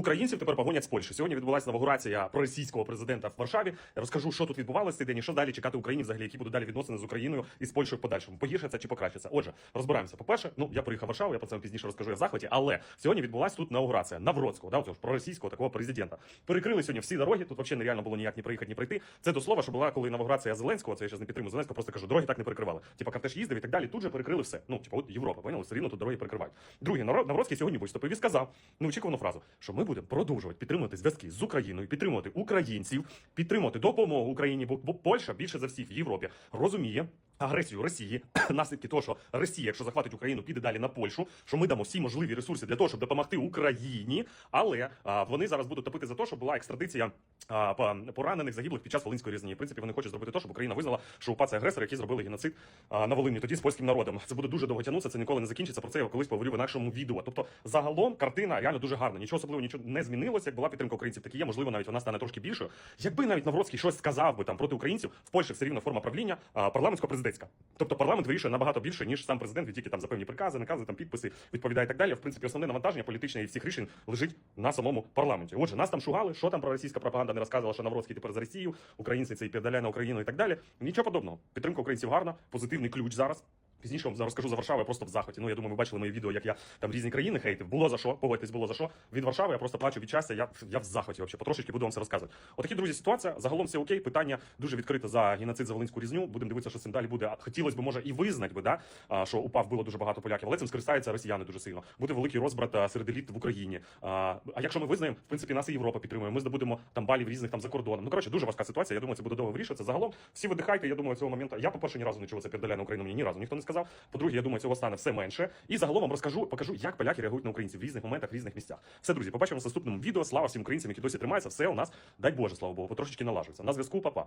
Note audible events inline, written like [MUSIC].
Українців тепер погонять з Польщі. Сьогодні відбулася інаугурація проросійського президента в Варшаві. Я розкажу, що тут відбувалося цей день і що далі чекати Україні, взагалі, які будуть далі відносини з Україною і з Польщею в подальшому. Погіршиться чи покращиться. Отже, розбираємося. По-перше, ну я приїхав Варшаву, я про це пізніше розкажу я в захваті. Але сьогодні відбулася тут інаугурація Навроцького, да, проросійського такого президента. Перекрили сьогодні всі дороги. Тут взагалі нереально було ніяк ні приїхати, ні прийти. Це до слова, що була коли інаугурація Зеленського. Це я зараз не підтримую Зеленського, просто кажу, дороги так не перекривали. Типа кортеж їздив і так далі. Тут же перекрили все. Ну, типа, от Європа, поняли, все рівно тут дороги перекривають. Другий Навро- Навроцький сьогодні виступив і сказав неочікувану фразу, що ми будемо продовжувати підтримувати зв'язки з Україною, підтримувати українців, підтримувати допомогу Україні, бо, Польща більше за всіх в Європі розуміє. Агресію Росії, [CLEARS THROAT] наслідки того, що Росія, якщо захватить Україну, піде далі на Польщу, що ми дамо всі можливі ресурси для того, щоб допомогти Україні. Але а, вони зараз будуть топити за те, щоб була екстрадиція а, поранених загиблих під час Волинської різні. В принципі, вони хочуть зробити те, щоб Україна визнала, що УПА це агресори, які зробили геноцид а, на Волині тоді з польським народом. Це буде дуже довго тягнутися, це ніколи не закінчиться. Про це я колись поговорю в нашому відео. Тобто, загалом картина реально дуже гарна. Нічого особливого нічого не змінилося. Як була підтримка українців, так і є. Можливо, навіть вона стане трошки більшою. Якби навіть Навроцький щось сказав би там проти українців, в Польщі все рівно форма правління а, парламентсько-президентська. Тобто парламент вирішує набагато більше, ніж сам президент, він тільки там за певні прикази, накази, там підписи відповідає і так далі. В принципі, основне навантаження політичне і всіх рішень лежить на самому парламенті. Отже, нас там шугали, що там про російська пропаганда не розказувала, що Навроцький тепер за Росію, українці це і передаляє на Україну і так далі. Нічого подобного. Підтримка українців гарна, позитивний ключ зараз. Пізніше вам розкажу за Варшаву, я просто в захваті. Ну я думаю, ви бачили мої відео, як я там різні країни хейтив. Було за що, погодьтесь, було за що. Від Варшави я просто плачу від щастя. Я, я в захваті вообще. Потрошечки буду вам все розказувати. Отакі друзі, ситуація. Загалом все окей. Питання дуже відкрите за геноцид за Волинську різню. Будемо дивитися, що цим далі буде. Хотілося б, може, і визнати би, да, що упав було дуже багато поляків, але цим скористаються росіяни дуже сильно. Буде великий розбрат серед еліт в Україні. А, якщо ми визнаємо, в принципі, нас і Європа підтримує. Ми здобудемо там балів різних там за кордоном. Ну коротше, дуже важка ситуація. Я думаю, це буде довго вирішуватися. Загалом всі видихайте. Я думаю, цього моменту. Я, по-перше, ні разу не чув це передаляє на Україну. Мені ні разу ніхто не сказав. По-друге, я думаю, цього стане все менше. І загалом вам розкажу, покажу, як поляки реагують на українців в різних моментах, в різних місцях. Все, друзі, побачимо в наступному відео. Слава всім українцям, які досі тримаються. Все у нас, дай Боже, слава Богу, потрошечки налажується. На зв'язку, папа.